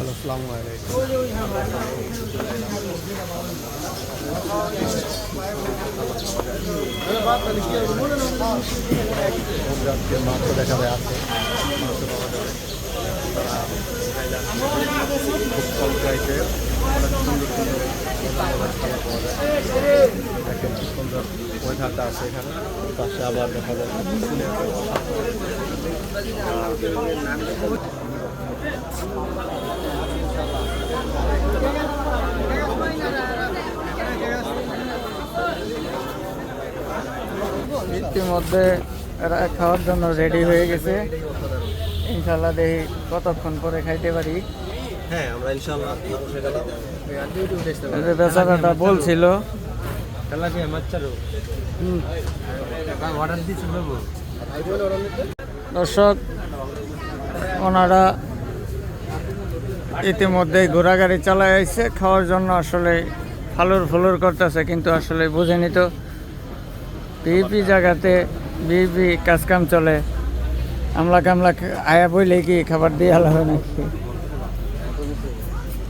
Hello আসসালামু আলাইকুম মাংস দেখা যায় আছে খুব কম সুন্দর সুন্দর আছে এখানে আবার দেখা যায় ফুলের ইতিমধ্যে এরা খাওয়ার জন্য রেডি হয়ে গেছে। ইনশাল্লাহ দেখি কতক্ষণ পরে খাইতে পারি। হ্যাঁ বেচারাটা বলছিল। দর্শক ওনারা ইতিমধ্যে ঘোরাগাড়ি চালায় আসছে খাওয়ার জন্য আসলে ফালুর ফুলুর করতেছে কিন্তু আসলে বুঝেনি তো। বিপি জায়গাতে বিপি কাজকাম চলে। আমলা কামলা আয়া বইলে কি খাবার দিয়ে আলাদা নাকি?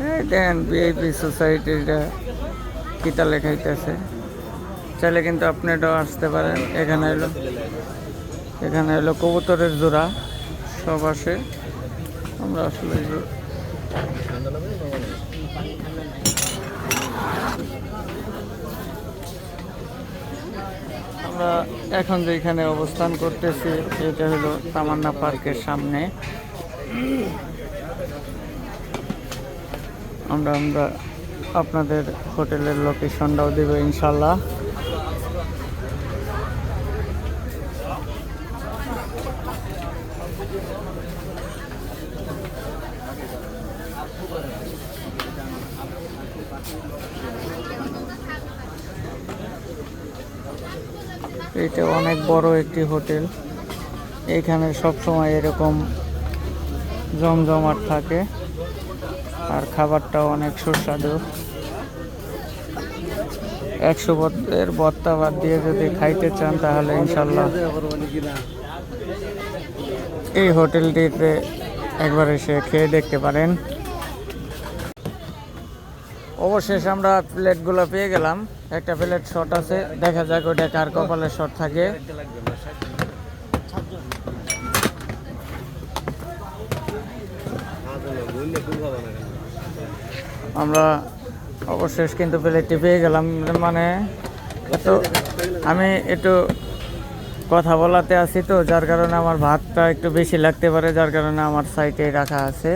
এই দেন বিএপি সোসাইটিটা কিতা লেখাইতেছে চাইলে কিন্তু আপনি এটাও আসতে পারেন। এখানে এলো এখানে এলো কবুতরের জোড়া সব আসে। আমরা আসলে আমরা এখন যেখানে অবস্থান করতেছি, এটা হলো তামান্না পার্কের সামনে। আমরা আমরা আপনাদের হোটেলের লোকেশনটাও দেবো ইনশাল্লাহ এটা অনেক বড় একটি হোটেল। এখানে সব সময় এরকম জমজমাট থাকে আর খাবারটাও অনেক সুস্বাদু। একশো এর বত্তা বাদ দিয়ে যদি খাইতে চান তাহলে ইনশাল্লাহ। এই হোটেলটিতে একবার এসে খেয়ে দেখতে পারেন। অবশেষ আমরা প্লেটগুলো পেয়ে গেলাম। একটা প্লেট শর্ট আছে। দেখা যাক ওইটা কার কপালে শর্ট থাকে। আমরা অবশেষ কিন্তু প্লেটটি পেয়ে গেলাম। মানে তো আমি একটু কথা বলাতে আছি তো, যার কারণে আমার ভাতটা একটু বেশি লাগতে পারে, যার কারণে আমার সাইটে রাখা আছে।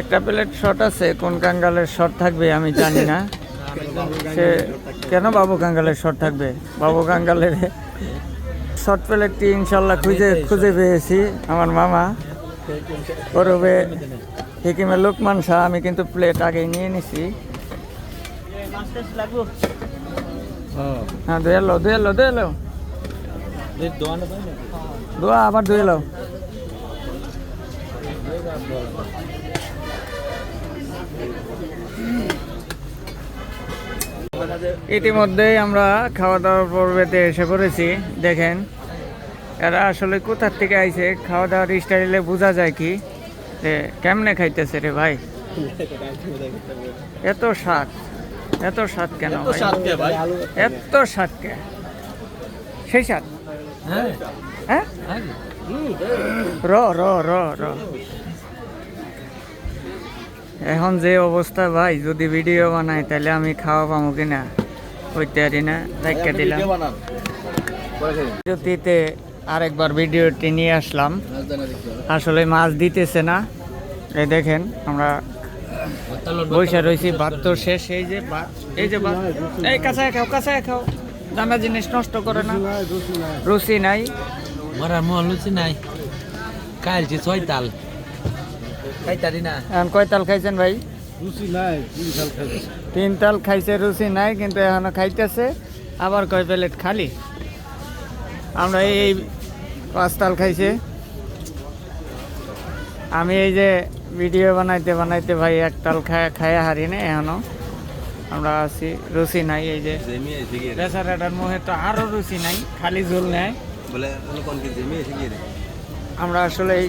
একটা প্লেট শট আছে, কোন কাঙ্গালের শট থাকবে আমি জানি না। সে, কেন বাবু কাঙ্গালের শট থাকবে? বাবু কাঙ্গালের শর্ট প্লেটটি ইনশাল্লাহ খুঁজে খুঁজে পেয়েছি আমার মামা। করবে হিকিমের লোকমান শাহ, আমি কিন্তু প্লেট আগে নিয়ে নিছি। হ্যাঁ দুয়ে লো দুয়ে লো দুয়ে লো দোয়া আবার দুয়ে লো ইতিমধ্যেই আমরা খাওয়া দাওয়ার পর্বেতে এসে পড়েছি। দেখেন এরা আসলে কোথার থেকে আইছে? খাওয়া দাওয়ার স্টাইলে বোঝা যায় কি? যে কেমনে খাইতেছে রে ভাই? এত স্বাদ। এত স্বাদ কেন? এত স্বাদ কে সেই স্বাদ? হ্যাঁ। র র র র। এখন যে অবস্থা ভাই যদি ভিডিও বানাই তাহলে আমি খাওয়া পাবো কিনা? আরি না দেখা দিলাম। জ্যোতিতে আরেকবার ভিডিওটি নিয়ে আসলাম। আসলে মাছ দিতেছে না। এই দেখেন আমরা বৈশা রয়েছি ভাত তো শেষ। এই যে ভাত এই যে ভাত। এই কাঁচায় খাও কাঁচায় খাও। দানা জিনিস নষ্ট করে না। রুচি নাই। মরার মোহ লুচি নাই। কালছি ছয় তাল। এখন কয় তাল খাইছেন ভাই? রুচি নাই তিন সাল খাইছে। তিন তাল খাইছে রুচি নাই কিন্তু এখনও খাইতেছে। আবার কয় প্লেট খালি? আমরা এই পাঁচ তাল খাইছে। আমি এই যে ভিডিও বানাইতে বানাইতে ভাই এক তাল খায় খায়া হারি না এখনও। আমরা আছি রুচি নাই এই যে। বেচারাটার মুখে তো আরও রুচি নাই খালি ঝোল নেয় বলে কোন কি জেমি এসে গিয়ে আমরা আসলে এই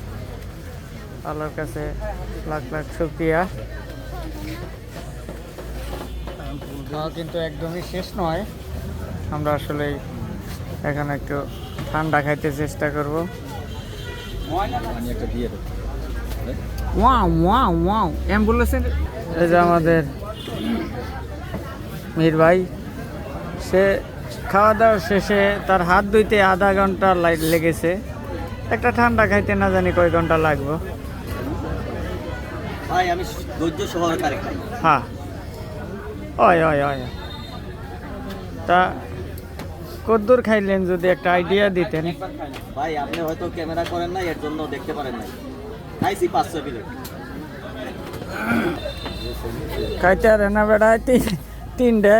আল্লাহর কাছে লাখ লাখ শুক্রিয়া। খাওয়া কিন্তু একদমই শেষ নয়। আমরা আসলে এখন একটু ঠান্ডা খাইতে চেষ্টা করব। Wow wow wow. অ্যাম্বুলেন্সের এই যে আমাদের মীর ভাই সে খাওয়া দাওয়া শেষে তার হাত ধুইতে আধা ঘণ্টা লাই- লেগেছে। একটা ঠান্ডা খাইতে না জানি কয় ঘণ্টা লাগবে। ভাই আমি ধৈর্য সহকারে খাই হ্যাঁ ওই ওই ওই তা কদ্দুর খাইলেন যদি একটা আইডিয়া দিতেন ভাই আপনি হয়তো ক্যামেরা করেন না এর জন্য দেখতে পারেন না খাইছি পাঁচশো প্লেট খাইতে আর না বেড়ায় তিন তিনটে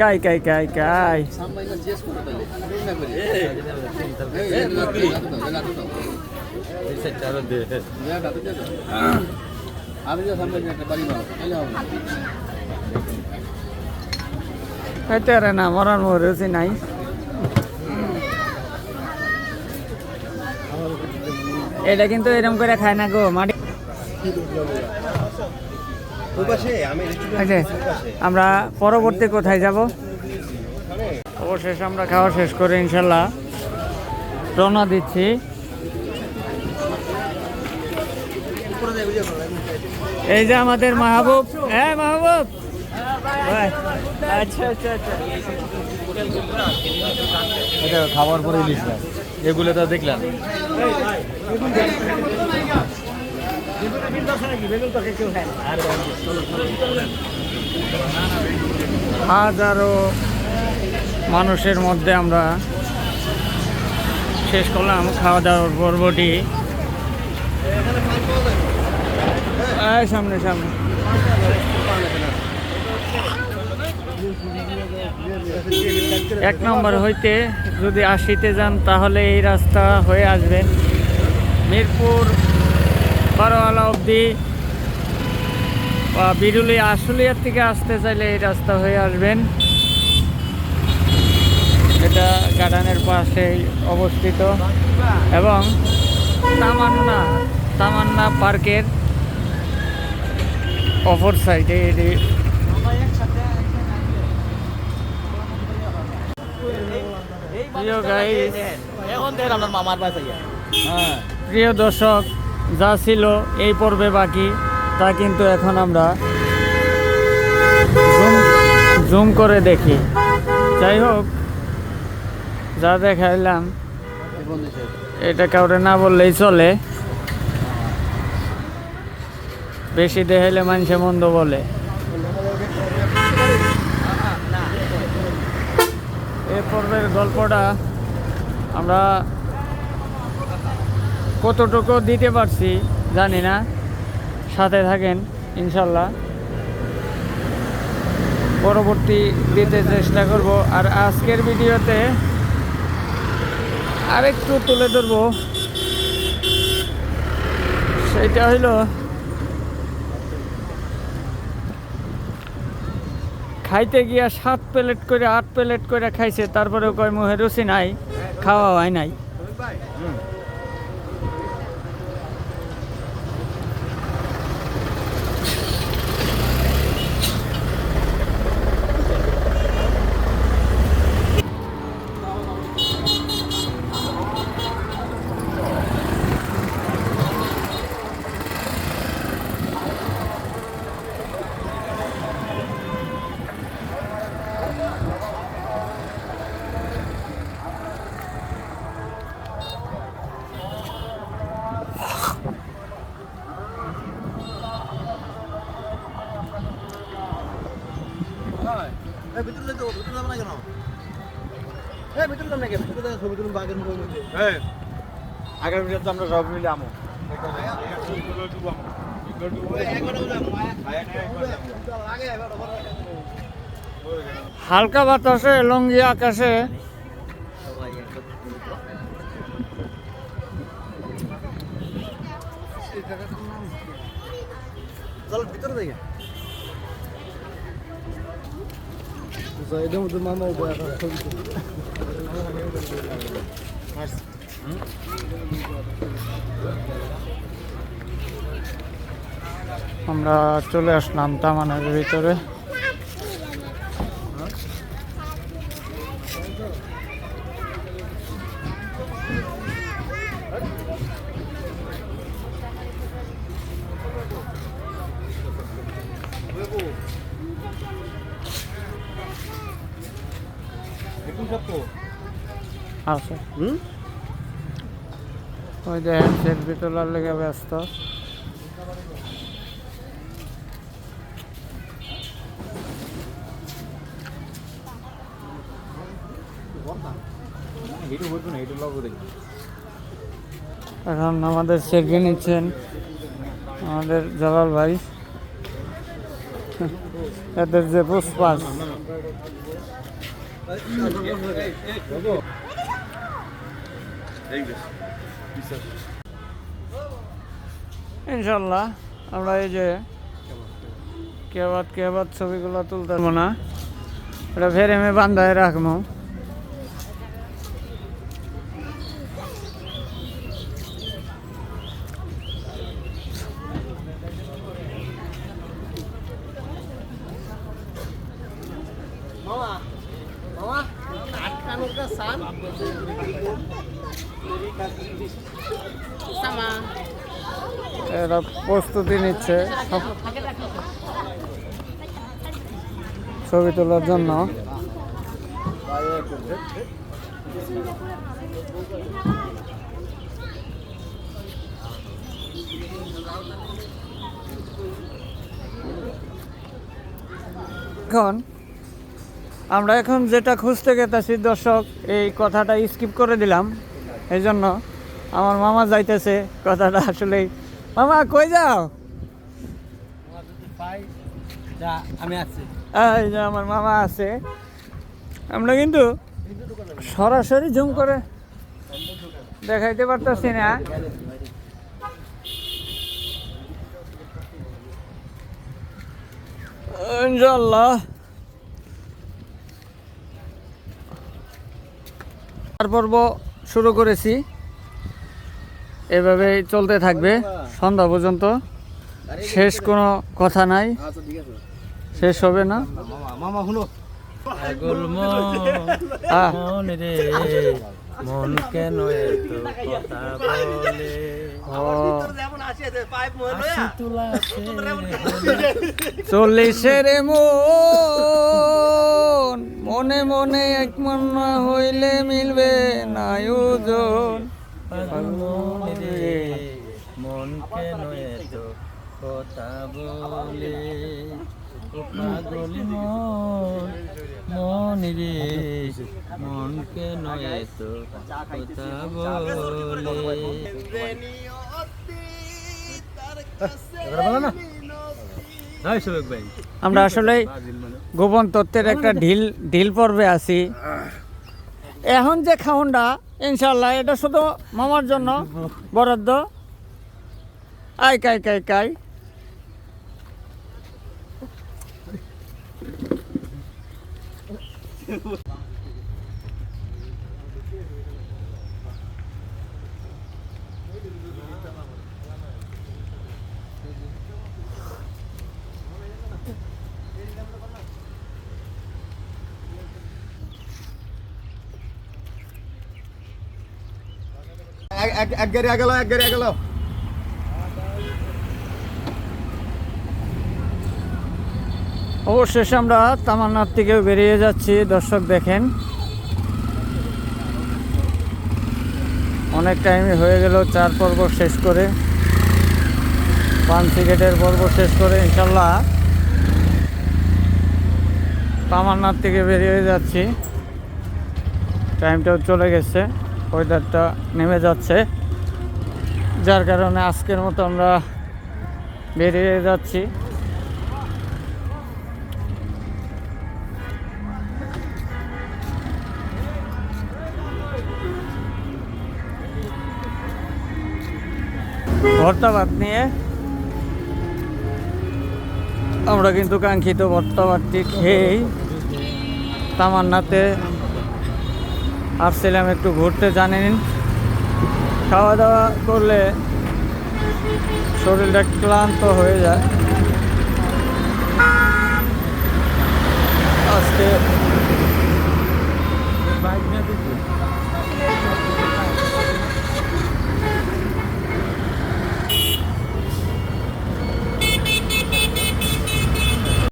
কাই কাই কাই কাই খাইতে আর না, মরার মরেছি নাই। এটা কিন্তু এরকম করে খায় না গো, মাটি আচ্ছা আমরা পরবর্তী কোথায় যাব? অবশেষ আমরা খাওয়া শেষ করে, ইনশাল্লাহ রওনা দিচ্ছি। এই যে আমাদের মাহবুব। হ্যাঁ মাহবুব। আচ্ছা আচ্ছা আচ্ছা। এটা খাবার পরে ইলিশ মাছ। এগুলো তো দেখলাম। হাজারো মানুষের মধ্যে আমরা শেষ করলাম খাওয়া দাওয়ার পর্বটি। এই সামনে সামনে। এক নম্বর হইতে যদি আসিতে যান, তাহলে এই রাস্তা হয়ে আসবেন মিরপুর, বারোয়ালা অবধি। বা বিরুলি আশুলিয়ার থেকে আসতে চাইলে এই রাস্তা হয়ে আসবেন। এটা গার্ডেনের পাশেই অবস্থিত। এবং তামান্না তামান্না পার্কের অপর সাইডে এটি প্রিয় হ্যাঁ দর্শক যা ছিল এই পর্বে বাকি তা কিন্তু এখন আমরা জুম জুম করে দেখি। যাই হোক যা দেখাইলাম এটা কাউরে না বললেই চলে। বেশি দেখাইলে মানুষে মন্দ বলে। এ পর্বের গল্পটা আমরা কতটুকু দিতে পারছি জানি না। সাথে থাকেন, ইনশাল্লাহ। পরবর্তী দিতে চেষ্টা করব। আর আজকের ভিডিওতে আরেকটু তুলে ধরবো। সেটা হইল খাইতে গিয়া সাত প্লেট করে আট প্লেট করে খাইছে, তারপরেও কয় মুহে রুচি নাই, খাওয়া হয় নাই। ভিতরে যেতে ভিতরে যাব না কেন? ভিতরে যাব না কেন? ভিতরে ছবি তুলুন বাঘের মুখে আগামী দিনে তো আমরা সব মিলে আমো। হালকা বাতাসে লঙ্গি আকাশে। চল ভিতরে দেখে এদের মধ্যে মামা আমরা চলে আসলাম তামানের ভিতরে। আছে। হুম? ওই দেখেন সেলফি তোলার লেগে ব্যস্ত। এখন আমাদের সেলফি নিচ্ছেন আমাদের জলাল ভাই। এদের যে পুষ্পাস। ইনশাল্লাহ আমরা এই যে কেবাদ কেবাদ ছবিগুলো তুলতে পারব না। এটা ফেরেমে বান্ধায় রাখব। এরা প্রস্তুতি নিচ্ছে। ছবি তোলার জন্য। এখন আমরা এখন যেটা খুঁজতে গেতেছি দর্শক এই কথাটা স্কিপ করে দিলাম। এই জন্য আমার মামা যাইতেছে কথাটা আসলেই মামা কই যাও? যা আমি আছি। এই যে আমার মামা আছে। আমরা কিন্তু সরাসরি জুম করে দেখাইতে পারতেছি না। ইনশাল্লাহ পর্ব শুরু করেছি। এভাবেই চলতে থাকবে। সন্ধ্যা পর্যন্ত। শেষ কোনো কথা নাই। আচ্ছা ঠিক আছে শেষ হবে না মন। কেন এত কথা বলে? ও, হাসি তোলাছে চল্লিশের মনে এক মন না হইলে মিলবে না ওজন মন মন কেন এত কথা বলে। পাগল মন মন রে। মন কেন এত কথা বলে। ভাই। আমরা আসলে গোপন তত্ত্বের একটা ঢিল ঢিল পর্বে আছি। এখন যে খাউনটা ইনশাল্লাহ এটা শুধু মামার জন্য বরাদ্দ। আই কাই কাই কাই। এক এক অবশেষে আমরা তামান্নার থেকে বেরিয়ে যাচ্ছি, দর্শক দেখেন। অনেক টাইমই হয়ে গেল, চার পর্ব শেষ করে। পান সিগারেটের পর্ব শেষ করে ইনশাল্লাহ তামান্নার থেকে বেরিয়ে যাচ্ছি। টাইমটাও চলে গেছে। ওয়েদারটা নেমে যাচ্ছে। যার কারণে আজকের মতো আমরা বেরিয়ে যাচ্ছি। ভর্তা ভাত নিয়ে আমরা কিন্তু কাঙ্ক্ষিত ভর্তা ভাতটি খেয়েই তামান্নাতে আসছিলাম একটু ঘুরতে জানেন খাওয়া দাওয়া করলে শরীরটা ক্লান্ত হয়ে যায়। আজকে